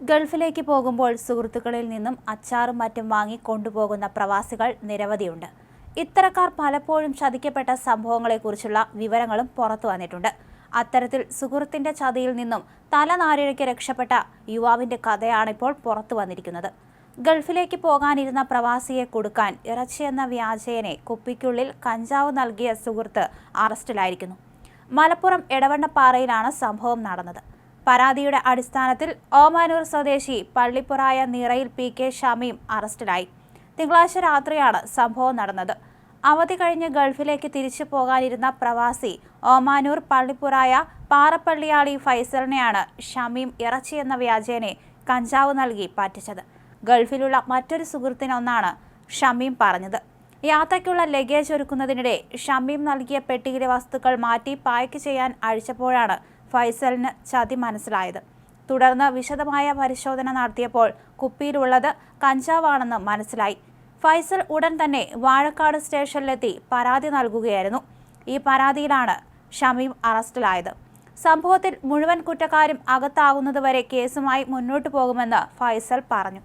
ഗൾഫിലേക്ക് പോകുമ്പോൾ സുഹൃത്തുക്കളിൽ നിന്നും അച്ചാറും മറ്റും വാങ്ങി കൊണ്ടുപോകുന്ന പ്രവാസികൾ നിരവധിയുണ്ട്. ഇത്തരക്കാർ പലപ്പോഴും ചതിക്കപ്പെട്ട സംഭവങ്ങളെക്കുറിച്ചുള്ള വിവരങ്ങളും പുറത്തു വന്നിട്ടുണ്ട്. അത്തരത്തിൽ സുഹൃത്തിന്റെ ചതിയിൽ നിന്നും തലനാരിഴയ്ക്ക് രക്ഷപ്പെട്ട യുവാവിന്റെ കഥയാണിപ്പോൾ പുറത്തു വന്നിരിക്കുന്നത്. ഗൾഫിലേക്ക് പോകാനിരുന്ന പ്രവാസിയെ കൊടുക്കാൻ ഇറച്ചി എന്ന വ്യാജേനെ കുപ്പിക്കുള്ളിൽ കഞ്ചാവ് നൽകിയ സുഹൃത്ത് അറസ്റ്റിലായിരിക്കുന്നു. മലപ്പുറം എടവണ്ണപ്പാറയിലാണ് സംഭവം നടന്നത്. പരാതിയുടെ അടിസ്ഥാനത്തിൽ ഓമാനൂർ സ്വദേശി പള്ളിപ്പുറായ നിറയിൽ പി കെ ഷമീം അറസ്റ്റിലായി. തിങ്കളാഴ്ച രാത്രിയാണ് സംഭവം നടന്നത്. അവധി കഴിഞ്ഞ് ഗൾഫിലേക്ക് തിരിച്ചു പോകാനിരുന്ന പ്രവാസി ഓമാനൂർ പള്ളിപ്പുറായ പാറപ്പള്ളിയാളി ഫൈസലിനെയാണ് ഷമീം ഇറച്ചി എന്ന വ്യാജേനെ കഞ്ചാവ് നൽകി പറ്റിച്ചത്. ഗൾഫിലുള്ള മറ്റൊരു സുഹൃത്തിനൊന്നാണ് ഷമീം പറഞ്ഞത്. യാത്രയ്ക്കുള്ള ലഗേജ് ഒരുക്കുന്നതിനിടെ ഷമീം നൽകിയ പെട്ടിയിലെ വസ്തുക്കൾ മാറ്റി പായ്ക്ക് ചെയ്യാൻ അഴിച്ചപ്പോഴാണ് ഫൈസലിന് ചതി മനസ്സിലായത്. തുടർന്ന് വിശദമായ പരിശോധന നടത്തിയപ്പോൾ കുപ്പിയിലുള്ളത് കഞ്ചാവാണെന്ന് മനസ്സിലായി. ഫൈസൽ ഉടൻ തന്നെ വാഴക്കാട് സ്റ്റേഷനിലെത്തി പരാതി നൽകുകയായിരുന്നു. ഈ പരാതിയിലാണ് ഷമീം അറസ്റ്റിലായത്. സംഭവത്തിൽ മുഴുവൻ കുറ്റക്കാരും അകത്താകുന്നതുവരെ കേസുമായി മുന്നോട്ടു പോകുമെന്ന് ഫൈസൽ പറഞ്ഞു.